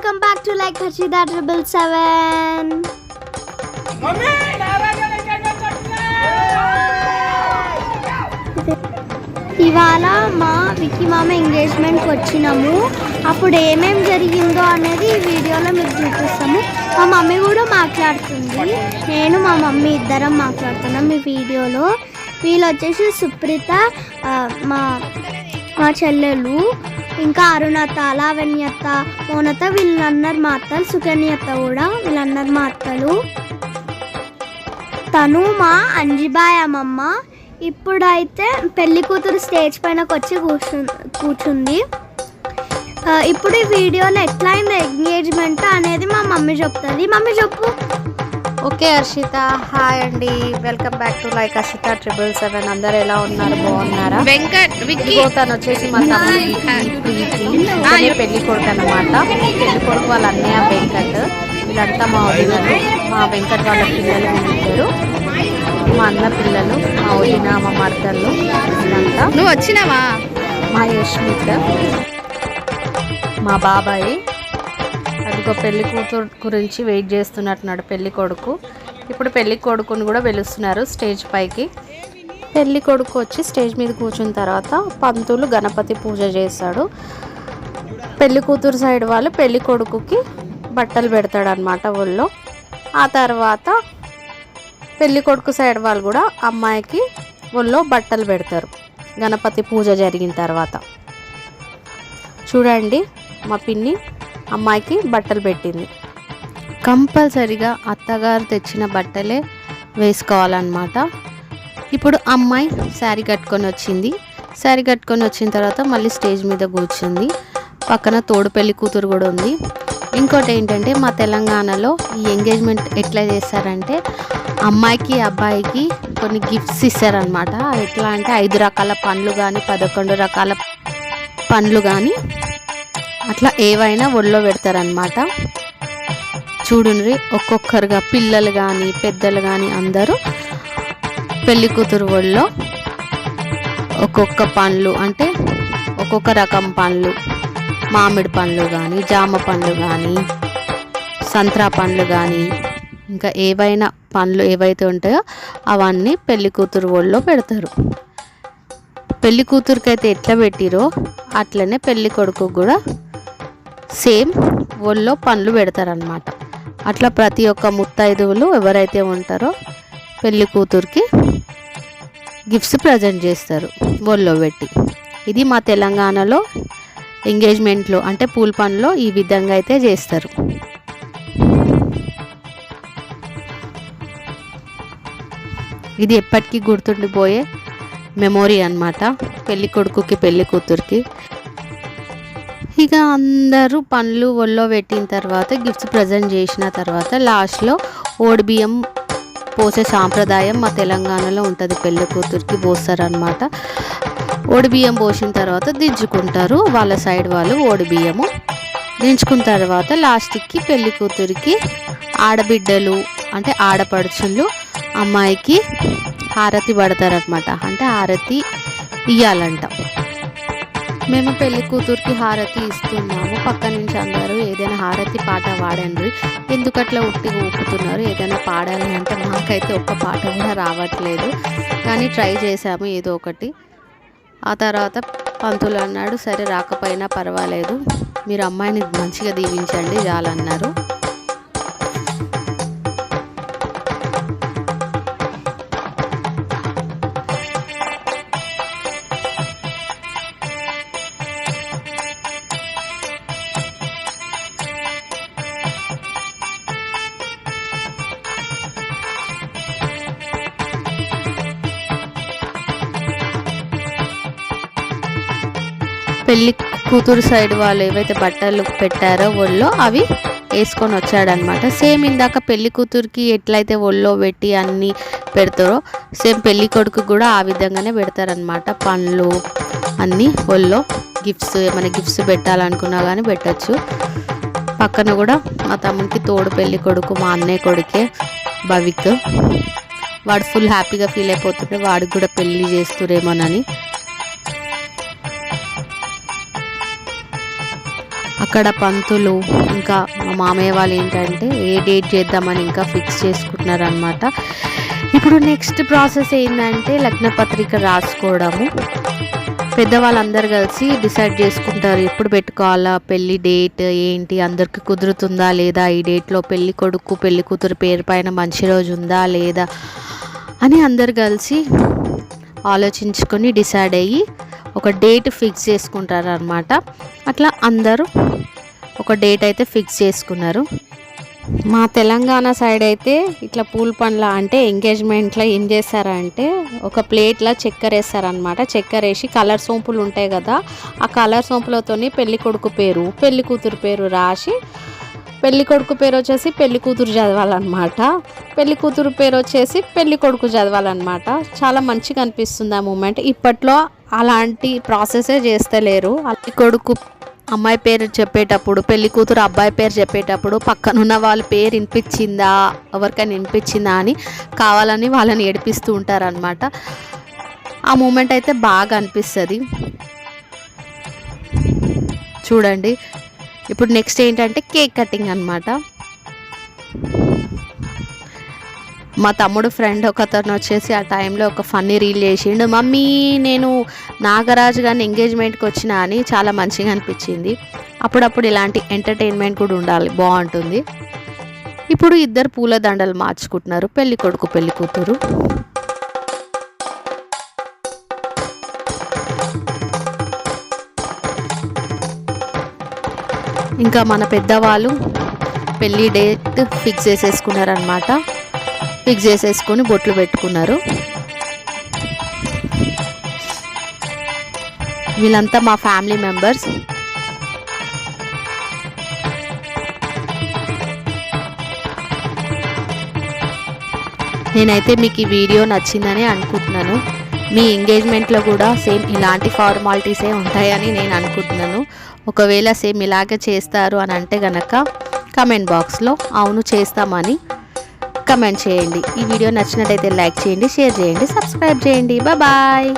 Welcome back to like Harshida triple seven ఇవాళ మా విక్కీ మామ ఎంగేజ్మెంట్కి వచ్చినాము. అప్పుడు ఏమేం జరిగిందో అనేది ఈ వీడియోలో మీకు చూపిస్తాము. మా మమ్మీ కూడా మాట్లాడుతుంది. నేను మా మమ్మీ ఇద్దరం మాట్లాడుతున్నాం ఈ వీడియోలో. వీళ్ళు వచ్చేసి సుప్రీత మా మా చెల్లెలు. ఇంకా అరుణత లావణ్యత మౌనత వీళ్ళందరు మా అత్తలు సుకన్యత కూడా వీళ్ళందరు మా అత్తలు తను మా అంజిబాయ్ అమ్మమ్మ ఇప్పుడైతే పెళ్ళి కూతురు స్టేజ్ పైనకి వచ్చి కూర్చు కూర్చుంది. ఇప్పుడు ఈ వీడియోలో ఎట్లా అయింది ఎంగేజ్మెంట్ అనేది మా మమ్మీ చెప్తుంది. మమ్మీ చెప్పు. ఓకే హర్షిత. హాయ్ అండి. Welcome back to like Harshita triple seven అందరు ఎలా ఉన్నారు? బాగున్నారా? వెంకట్ తను వచ్చేసి మా తమ్ముడు పెళ్ళి కొడుకు అనమాట పెళ్ళి కొడుకు వాళ్ళ అన్నయ్య వెంకట్. వీళ్ళంతా మా వదినలు. మా వెంకట్ వాళ్ళ పిల్లలు వీళ్ళిద్దరు మా అన్న పిల్లలు మా వదిన మా మర్దళ్ళు వీళ్ళంతా. నువ్వు వచ్చినావా? మా యష్మిత్ మా బాబాయ్ ఇంకో పెళ్ళి కూతురు గురించి వెయిట్ చేస్తున్నట్టున్నాడు పెళ్ళి కొడుకు. ఇప్పుడు పెళ్ళి కొడుకుని కూడా వెలుస్తున్నారు స్టేజ్ పైకి. పెళ్ళి కొడుకు వచ్చి స్టేజ్ మీద కూర్చున్న తర్వాత పంతులు గణపతి పూజ చేస్తాడు. పెళ్ళి కూతురు సైడ్ వాళ్ళు పెళ్ళి కొడుకుకి బట్టలు పెడతాడు అనమాట ఒళ్ళో ఆ తర్వాత పెళ్ళి కొడుకు సైడ్ వాళ్ళు కూడా అమ్మాయికి ఒళ్ళో బట్టలు పెడతారు. గణపతి పూజ జరిగిన తర్వాత. చూడండి మా పిన్ని. అమ్మాయికి బట్టలు పెట్టింది. కంపల్సరిగా అత్తగారు తెచ్చిన బట్టలే వేసుకోవాలన్నమాట. ఇప్పుడు అమ్మాయి శారీ కట్టుకొని వచ్చింది. శారీ కట్టుకొని వచ్చిన తర్వాత మళ్ళీ స్టేజ్ మీద కూర్చుంది. పక్కన తోడు పెళ్ళి కూతురు కూడా ఉంది. ఇంకోటి ఏంటంటే మా తెలంగాణలో ఈ ఎంగేజ్మెంట్ ఎట్లా చేస్తారంటే అమ్మాయికి అబ్బాయికి కొన్ని గిఫ్ట్స్ ఇస్తారనమాట ఎట్లా అంటే ఐదు రకాల పండ్లు కానీ పదకొండు రకాల పండ్లు కానీ అట్లా ఏవైనా ఒళ్ళో పెడతారనమాట చూడండి ఒక్కొక్కరుగా పిల్లలు కానీ పెద్దలు కానీ అందరూ పెళ్ళి కూతురు ఒళ్ళో ఒక్కొక్క పండ్లు అంటే ఒక్కొక్క రకం పండ్లు. మామిడి పండ్లు కానీ జామ పండ్లు కానీ సంత్రా పండ్లు కానీ ఇంకా ఏవైనా పండ్లు ఏవైతే ఉంటాయో అవన్నీ పెళ్ళి కూతురు ఒళ్ళో పెడతారు. పెళ్ళి కూతురికి ఎట్లా పెట్టిరో అట్లనే పెళ్ళి కొడుకు కూడా సేమ్ ఒళ్ళో పండ్లు పెడతారనమాట అట్లా ప్రతి ఒక్క ముత్తైదువులు ఎవరైతే ఉంటారో పెళ్ళి కూతురికి గిఫ్ట్స్ ప్రజెంట్ చేస్తారు ఒళ్ళో పెట్టి. ఇది మా తెలంగాణలో ఎంగేజ్మెంట్లో అంటే పూల పనులో ఈ విధంగా అయితే చేస్తారు. ఇది ఎప్పటికీ గుర్తుండిపోయే మెమొరీ అనమాట పెళ్ళి కొడుకుకి పెళ్ళి కూతురికి. ఇక అందరూ పండ్లు ఒళ్ళో పెట్టిన తర్వాత గిఫ్ట్స్ ప్రజెంట్ చేసిన తర్వాత లాస్ట్లో ఓడి బియ్యం పోసే సాంప్రదాయం మా తెలంగాణలో ఉంటుంది. పెళ్ళి కూతురికి పోస్తారనమాట ఓడి బియ్యం పోసిన తర్వాత దించుకుంటారు. వాళ్ళ సైడ్ వాళ్ళు ఓడిబియ్యము దించుకున్న తర్వాత లాస్ట్కి పెళ్ళి కూతురికి ఆడబిడ్డలు అంటే ఆడపడుచులు అమ్మాయికి హారతి పడతారనమాట అంటే హారతి ఇయ్యాలంట. మేము పెళ్ళి కూతురికి హారతి ఇస్తున్నాము. పక్క నుంచి అందరూ ఏదైనా హారతి పాట పాడండి. ఎందుకట్లా ఉట్టి ఊపుతున్నారు? ఏదైనా పాడాలి అంటే మాకైతే ఒక్క పాట కూడా రావట్లేదు. కానీ ట్రై చేశాము ఏదో ఒకటి. ఆ తర్వాత పంతులు అన్నాడు సరే రాకపోయినా పర్వాలేదు. మీరు అమ్మాయిని మంచిగా దీవించండి చాలన్నారు పెళ్ళి కూతురు సైడ్ వాళ్ళు ఏవైతే బట్టలు పెట్టారో ఒళ్ళో అవి వేసుకొని వచ్చాడనమాట సేమ్ ఇందాక పెళ్ళి కూతురికి ఎట్లయితే ఒళ్ళో పెట్టి అన్నీ పెడతారో సేమ్ పెళ్ళి కొడుకు కూడా ఆ విధంగానే పెడతారనమాట పండ్లు అన్నీ ఒళ్ళో గిఫ్ట్స్ ఏమైనా గిఫ్ట్స్ పెట్టాలనుకున్నా కానీ పెట్టచ్చు. పక్కన కూడా మా తమ్మునికి తోడు పెళ్ళి కొడుకు మా అన్నయ్య కొడుకే భవిక్. వాడు ఫుల్ హ్యాపీగా ఫీల్ అయిపోతుంటే వాడికి కూడా పెళ్ళి చేస్తురేమోనని అక్కడ పంతులు ఇంకా మా మామయ్య వాళ్ళు ఏంటంటే ఏ డేట్ చేద్దామని ఇంకా ఫిక్స్ చేసుకుంటున్నారు అనమాట ఇప్పుడు నెక్స్ట్ ప్రాసెస్ ఏంటంటే లగ్న పత్రిక రాసుకోవడము. పెద్దవాళ్ళందరూ కలిసి డిసైడ్ చేసుకుంటారు ఎప్పుడు పెట్టుకోవాలా పెళ్ళి డేట్ ఏంటి అందరికి కుదురుతుందా లేదా ఈ డేట్లో పెళ్ళి కొడుకు పెళ్ళి కూతురు పేరు పైన మంచి రోజు ఉందా లేదా అని అందరు కలిసి ఆలోచించుకొని డిసైడ్ అయ్యి ఒక డేట్ ఫిక్స్ చేసుకుంటారు అనమాట అట్లా అందరూ ఒక డేట్ అయితే ఫిక్స్ చేసుకున్నారు. మా తెలంగాణ సైడ్ అయితే ఇట్లా పూల పండ్ల అంటే ఎంగేజ్మెంట్లో ఏం చేస్తారంటే ఒక ప్లేట్లో చక్కెర వేస్తారనమాట చక్కెర వేసి కలర్ సోంపులు ఉంటాయి కదా ఆ కలర్ సోంపులతోని పెళ్ళి కొడుకు పేరు పెళ్ళి కూతురు పేరు రాసి పెళ్ళి కొడుకు పేరు వచ్చేసి పెళ్ళి కూతురు చదవాలన్నమాట. పెళ్ళి కూతురు పేరు వచ్చేసి పెళ్ళి కొడుకు చదవాలన్నమాట. చాలా మంచిగా అనిపిస్తుంది ఆ మూమెంట్. ఇప్పట్లో అలాంటి ప్రాసెసే చేస్తలేరు. అల్లి కొడుకు అమ్మాయి పేరు చెప్పేటప్పుడు పెళ్ళి కూతురు అబ్బాయి పేరు చెప్పేటప్పుడు పక్కనున్న వాళ్ళ పేరు వినిపించిందా? ఎవరికైనా వినిపించిందా అని కావాలని వాళ్ళని ఏడిపిస్తూ ఉంటారనమాట ఆ మూమెంట్ అయితే బాగా అనిపిస్తుంది. చూడండి. ఇప్పుడు నెక్స్ట్ ఏంటంటే కేక్ కటింగ్ అనమాట మా తమ్ముడు ఫ్రెండ్ ఒకతను వచ్చేసి ఆ టైంలో ఒక ఫన్నీ రీల్ చేసిండు. మమ్మీ నేను నాగరాజు గారిని ఎంగేజ్మెంట్కి వచ్చిన అని చాలా మంచిగా అనిపించింది. అప్పుడప్పుడు ఇలాంటి ఎంటర్టైన్మెంట్ కూడా ఉండాలి బాగుంటుంది. ఇప్పుడు ఇద్దరు పూల దండలు మార్చుకుంటున్నారు. పెళ్ళి కొడుకు పెళ్ళి కూతురు. ఇంకా మన పెద్దవాళ్ళు పెళ్ళి డేట్ ఫిక్స్ చేసేసుకున్నారనమాట ఫిక్స్ చేసేసుకొని బొట్లు పెట్టుకున్నారు. వీళ్ళంతా మా ఫ్యామిలీ మెంబర్స్. నేనైతే మీకు ఈ వీడియో నచ్చిందని అనుకుంటున్నాను. మీ ఎంగేజ్మెంట్లో కూడా సేమ్ ఇలాంటి ఫార్మాలిటీసే ఉంటాయని నేను అనుకుంటున్నాను. ఒకవేళ సేమ్ ఇలాగే చేస్తారు అని అంటే గనక కమెంట్ బాక్స్లో అవును చేస్తామని కమెంట్ చేయండి. ఈ వీడియో నచ్చినట్టయితే లైక్ చేయండి షేర్ చేయండి సబ్స్క్రైబ్ చేయండి. బాయ్